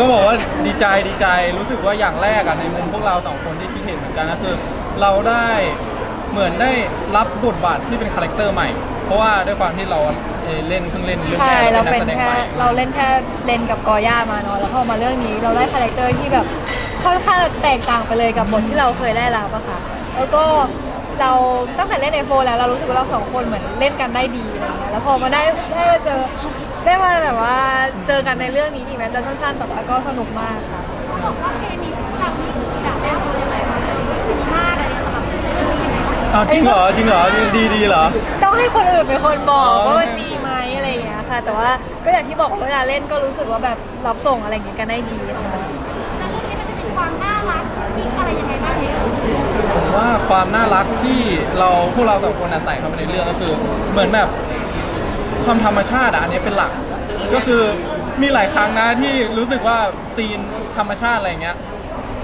ก็บอกว่าดีใจดีใจรู้สึกว่าอย่างแรกอะในมุมพวกเราสองคนที่คิดเห็นเหมือนกันก็คือเราได้เหมือนได้รับบทบาทที่เป็นคาแรคเตอร์ใหม่ เพราะว่าด้วยความที่เราเอ่อเล่นเพิ่งเล่นเรื่องใช่แรกเราแล้วเป็เป็นนนักแสดงแค่ใหม่ เราเล่นแค่เลนกับกอย่ามาเนาะแล้วพอมาเรื่องนี้เราได้คาแรคเตอร์ที่แบบค่อนข้างแตกต่างไปเลยกับบทที่เราเคยได้รับอะค่ะ แล้วก็เราตั้งแต่เล่นในโฟแล้วเรารู้สึกว่าเราสองคนเหมือนเล่นกันได้ดีอะไรเงี้ยแล้วพอมาได้ได้มาเจอ ได้มาแบบว่าเจอกันในเรื่องนี้ถึงแม้จะสั้นๆแต่ว่าก็สนุกมากค่ะ เขาบอกว่าเคมีของเรานี่คือแบบแรกเลยไหมดีมากเลยสำหรับเรื่องนี้ยังไงบ้างอ้าวจริงเหรอจริงเหรอดีดีเหรอ ต้องให้คนอื่นเป็นคนบอกอ๋อว่ามันดีไหมอะไรอย่างเงี้ยค่ะ แต่ว่าก็อย่างที่บอกว่าเวลาเล่นก็รู้สึกว่าแบบรับส่งอะไรอย่างเงี้ยกันได้ดีค่ะแล้วเรื่องนี้มันจะมีความน่ารักจริงอะไรยังไงบ้างเนี่ยผมว่าความน่ารักที่เราพวกเราสองคนอะใส่เข้ามาในเรื่องก็คือ เหมือนแบบ ความธรรมชาติอะอันนี้เป็นหลัก ก็คือมีหลายครั้งนะที่รู้สึกว่าซีนธรรมชาติอะไรเงี้ย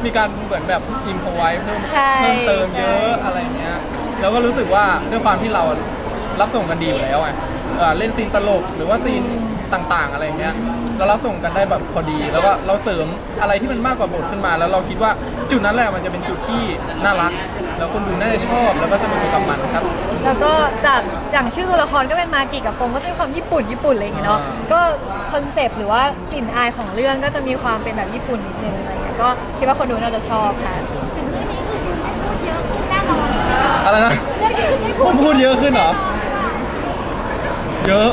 มีการเหมือนแบบอินพไว้เพิ่มใช่ เพิ่มเติมใช่เยอะอะไรเงี้ย แล้วก็รู้สึกว่าด้วยความที่เรารับส่งกันดีอยู่แล้วไงเอ่อเล่นซีนตลกหรือว่าซีน ต่างๆ อะไรเงี้ยเรารับส่งกันได้แบบพอดีแล้วก็เราเสริมอะไรที่มันมากกว่าบทขึ้นมา แล้วเราคิดว่าจุดนั้นแหละมันจะเป็นจุดที่น่ารัก แล้วคนดูน่าจะชอบแล้วก็สนุกไปกับมันครับ แล้วก็จากอย่างชื่อตัวละครก็เป็นมากิกับฟงก็จะมีความญี่ปุ่นญี่ปุ่นอะไรอย่างเงี้ยเนาะอ่าก็คอนเซปต์หรือว่ากลิ่นอายของเรื่องก็จะมีความเป็นแบบญี่ปุ่นนิดนึงอะไรเงี้ยก็คิดว่าคนดูน่าจะชอบค่ะถึงเรื่องนี้คือคุณได้พูดเยอะขึ้นแน่นอนอะไรนะเรื่องนี้คือได้ผมพูดเยอะขึ้นเหรอ เยอะ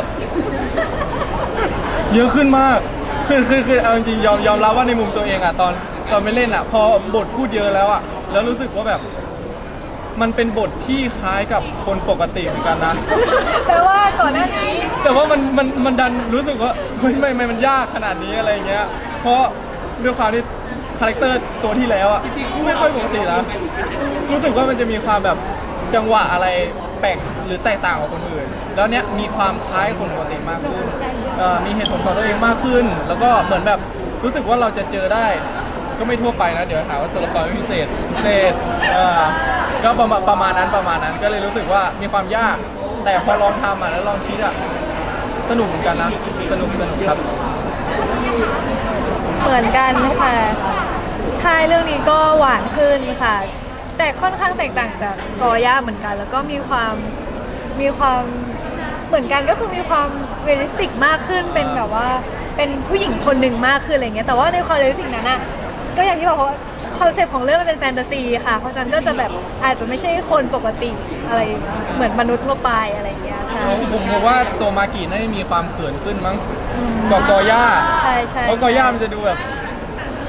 เยอะขึ้นมากคือคือคือเอาจริงๆยอมยอมรับว่าในมุมตัวเองอะตอนตอนไม่เล่นอะพอบทพูดเยอะแล้วอะแล้วรู้สึกว่าแบบ มันเป็นบทที่คล้ายกับคนปกติเหมือนกันนะ แต่ว่าก่อนหน้านี้ แต่ว่ามันมันมันดันรู้สึกว่าเฮ้ยไม่ไม่มันยากขนาดนี้อะไรเงี้ย เพราะด้วยความที่คาแรคเตอร์ตัวที่แล้วอะไม่ค่อยปกตินะรู้สึกว่ามันจะมีความแบบจังหวะอะไรแปลกหรือแตกต่างกว่าคนอื่น แล้วเนี้ยมีความคล้ายคนปกติมากขึ้นเอ่อมีเหตุผลของตัวเองมากขึ้น แล้วก็เหมือนแบบรู้สึกว่าเราจะเจอได้ ก็ไม่ทั่วไปนะ เดี๋ยวหาว่าตัวละครไม่พิเศษพิเศษเอ่อก็ประมาณประมาณนั้นประมาณนั้นก็เลยรู้สึกว่ามีความยาก แต่พอลองทำอะแล้วลองคิดอะสนุกเหมือนกันนะสนุกสนุกครับ เหมือนกันค่ะใช่เรื่องนี้ก็หวานขึ้นค่ะ แต่ค่อนข้างแตกต่างจากกอย่าเหมือนกัน แล้วก็มีความ มีความเหมือนกันก็คือมีความเรียลลิสติกมากขึ้นเป็นแบบว่าเป็นผู้หญิงคนหนึ่งมากขึ้นอะไรเงี้ยแต่ว่าในความเรียลลิสติกนั้นอะก็อย่างที่บอกว่าคอนเซ็ปต์ของเรื่องมันเป็นแฟนตาซีค่ะ เพราะฉะนั้นก็จะแบบอาจจะไม่ใช่คนปกติอะไรเหมือนมนุษย์ทั่วไปอะไรอย่างเงี้ยค่ะผมผมผมว่าตัวมากิน่าจะมีความเขินขึ้นมั้งกว่ากอย่าใช่ใช่เพราะกอย่ามันจะดูแบบ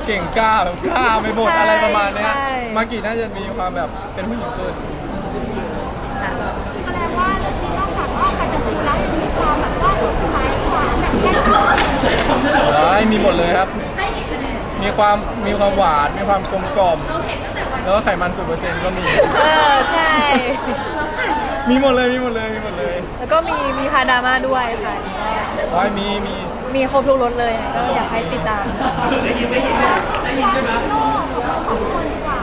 เก่งกล้าแบบกล้าไปหมดอะไรประมาณเนี้ยใช่มากิน่าจะมีความแบบเป็นผู้หญิงขึ้นแส ดงว่านอกจากว่าแฟนตาซีแล้วยังมีความแบบว่าสดใสหวานแบบแก้ชอบโอ้ยมีหมดเลยครับมีความมีความหวาน มีความกลมกล่อมแล้วก็ไขมันสูเปอร์เซ็นต์ก็มี เออใช่ มีหมดเลยมีหมดเลยมีหมดเลยแล้วก็มีมีพาดราม่าด้วยค่ะโอ้ยมีมีมีครบทุกรสเลยก็อยากให้ติดตามความซีโร่ของเราสองคนดีกว่า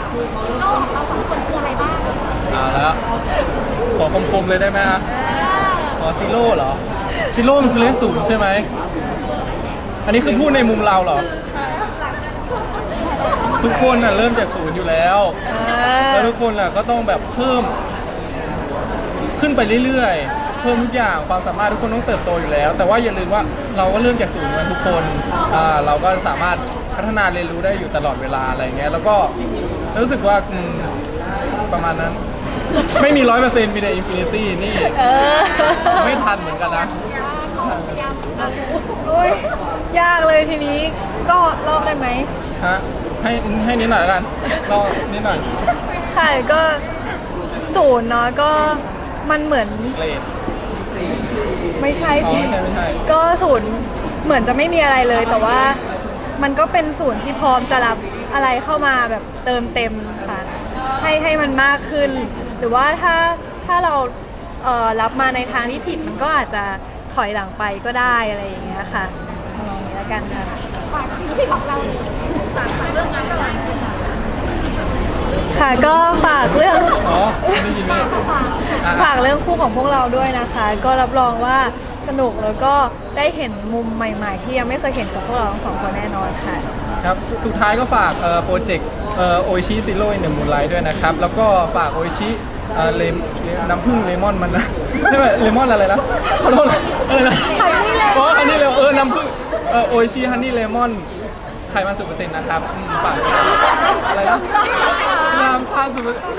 ซีโร่ของเราสองคนคืออะไรบ้าง เอาแล้ว ขอคมๆเลยได้ไหมฮะขอซีโร่เหรอซีโร่มันคือเลขศูนย์ใช่ไหม อันนี้คือพูดในมุมเราเหรอ ทุกคนน่ะเริ่มจากศูนย์อยู่แล้ว แล้วทุกคนน่ะก็ต้องแบบเพิ่ม ขึ้นไปเรื่อยๆ เพิ่มทุกอย่างความสามารถทุกคนต้องเติบโตอยู่แล้ว แต่ว่าอย่าลืมว่าเราก็เริ่มจากศูนย์กันทุกคนอ่าเราก็สามารถพัฒนาเรียนรู้ได้อยู่ตลอดเวลาอะไรเงี้ย แล้วก็รู้สึกว่าอืมประมาณนั้น ไม่มีร้อยเปอร์เซ็นต์มีแต่อินฟินิตี้นี่ เออไม่ทันเหมือนกันนะ โอ้ยยากเลยทีนี้ ก็รอบได้ไหม ฮะ ให้ให้นิดหน่อยแล้วกันรอนิดหน่อยค่ะก็ศูนย์เนาะก็มันเหมือนเกรดไม่ใช่อ๋อสิไม่ใช่ไม่ใช่ ก็ศูนย์เหมือนจะไม่มีอะไรเลย แต่ว่ามันก็เป็นศูนย์ที่พร้อมจะรับอะไรเข้ามาแบบเติมเต็มค่ะ ให้ให้มันมากขึ้น หรือว่าถ้าถ้าเราเอ่อรับมาในทางที่ผิดมันก็อาจจะถอยหลังไปก็ได้อะไรอย่างเงี้ยค่ะทำนองนี้แล้วกันค่ะฝากซีรีส์ของเราเลยจากเรื่องนั้นอะไรค่ะก็ฝากเรื่องอ๋อไม่ได้ยินไหมอะฝากเรื่องคู่ของพวกเราด้วยนะคะ ก็รับรองว่าสนุกแล้วก็ได้เห็นมุมใหม่ๆ ที่ยังไม่เคยเห็นจากพวกเราทั้งสองคนแน่นอนค่ะครับสุดท้ายก็ฝากเอ่อโปรเจกต์เอ่อโอชิซิโร่ในมูลไลท์ด้วยนะครับ แล้วก็ฝากโอชิเอ่อเลมน้ำผึ้งเลมอนมันนะไม่ใช่เลมอนอะไรนะขอโทษนะอะไรนะ Honey lemon อ๋อฮันนี่เลมอนเออน้ำผึ้งเอ่อโอชิฮันนี่เลมอนไขมันสิบเปอร์เซ็นต์นะครับอืมฝากด้วยอะไรนะน้ำตาลสิบเปอร์เซ็นต์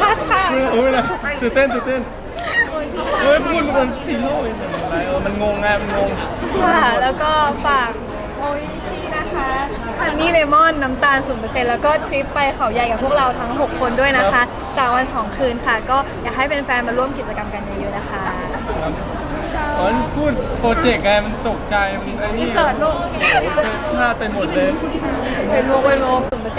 ชัดค่ะโอ้ยนะตื่นเต้นตื่นเต้นเฮ้ยพูดมันซีโร่เลยอะไรเออมันงงไงมันงง ค่ะ แล้วก็ฝากโออิชิ นะคะอันนี้เลมอนน้ำตาล0%แล้วก็ทริปไปเขาใหญ่กับพวกเราทั้ง 6 คนด้วยนะคะสามวัน 2 คืนค่ะ ก็อยากให้เป็นแฟนๆมาร่วมกิจกรรมกันเยอะๆนะคะครับตอนพูดโปรเจกต์ไงมันตกใจ มันไอ้นี่เสิร์ชลูกพลาดไปหมดเลย เป็นโมกเป็นโมก0%